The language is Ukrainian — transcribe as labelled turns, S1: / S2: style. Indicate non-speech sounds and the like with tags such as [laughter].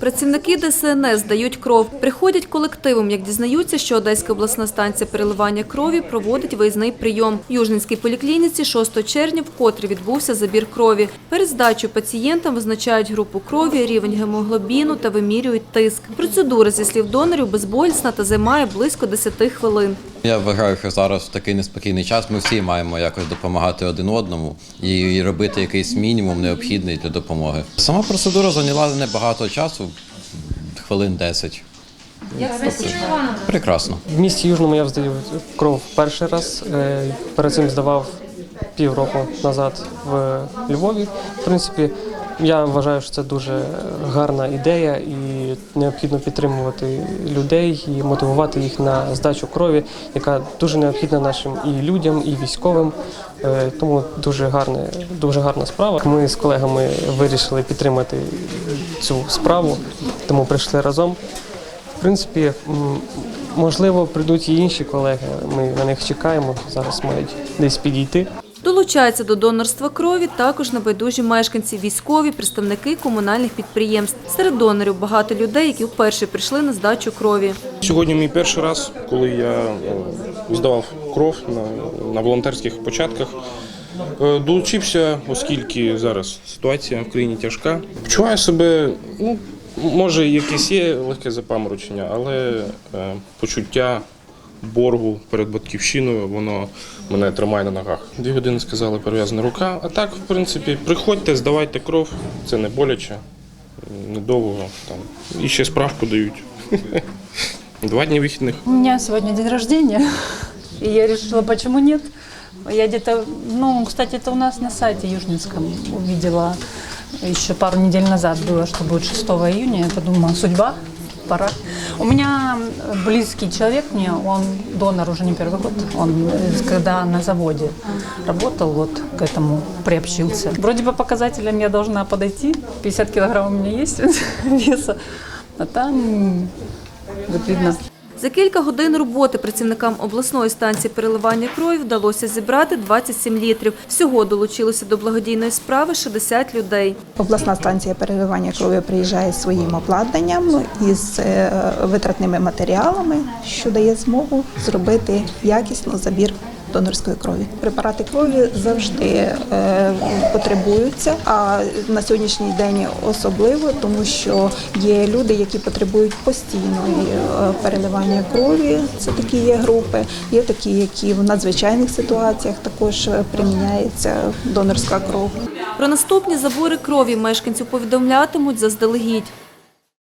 S1: Працівники ДСНС здають кров. Приходять колективом, як дізнаються, що Одеська обласна станція переливання крові проводить виїзний прийом. В Южненській поліклініці 6 червня вкотре відбувся забір крові. Перед здачею пацієнтам визначають групу крові, рівень гемоглобіну та вимірюють тиск. Процедура, зі слів донорів, безболісна та займає близько 10 хвилин.
S2: Я вважаю, що зараз в такий неспокійний час ми всі маємо якось допомагати один одному і робити якийсь мінімум необхідний для допомоги. Сама процедура зайняла небагато часу, хвилин 10. Прекрасно.
S3: В місті Южному я здаю кров перший раз. Е, Перед цим здавав півроку назад в Львові. В принципі, я вважаю, що це дуже гарна ідея і необхідно підтримувати людей і мотивувати їх на здачу крові, яка дуже необхідна нашим і людям, і військовим. Е, Тому дуже гарне, дуже гарна справа. Ми з колегами вирішили підтримати цю справу, тому прийшли разом. В принципі, можливо, прийдуть і інші колеги. Ми на них чекаємо. Зараз мають десь підійти.
S1: Долучаються до донорства крові також небайдужі мешканці, військові, представники комунальних підприємств. Серед донорів багато людей, які вперше прийшли на здачу крові.
S4: Сьогодні мій перший раз, коли я е, здавав кров на, волонтерських початках. Е, Долучився, оскільки зараз ситуація в країні тяжка. Почуваю себе, ну, може, якесь є легке запаморочення, але е, почуття боргу перед батьківщиною, воно мене тримає на ногах. Дві години сказали, перев'язана рука. А так, в принципі, приходьте, здавайте кров, це не боляче, недовго. Там. І ще справку дають. [laughs] Два дні вихідних.
S5: У меня сегодня день рождения, и я решила, почему нет. Я где-то, ну, кстати, это у нас на сайте Южнинском увидела еще пару недель назад было, что будет 6 июня. Я подумала, судьба, пора. У меня близкий человек мне, он донор уже не первый год. Он, э, когда на заводе работал, вот к этому приобщился. Вроде по показателям я должна подойти. 50 килограмм у меня есть [laughs] веса, а там, вот видно,
S1: За кілька годин роботи працівникам обласної станції переливання крові вдалося зібрати 27 літрів. Всього долучилося до благодійної справи 60 людей.
S6: Обласна станція переливання крові приїжджає з своїм обладнанням із е, витратними матеріалами, що дає змогу зробити якісну забір донорської крові. Препарати крові завжди е, потребуються, а на сьогоднішній день особливо, тому що є люди, які потребують постійної е, переливання крові. Це такі є групи. Є такі, які в надзвичайних ситуаціях також приміняється донорська кров.
S1: Про наступні забори крові мешканців повідомлятимуть заздалегідь.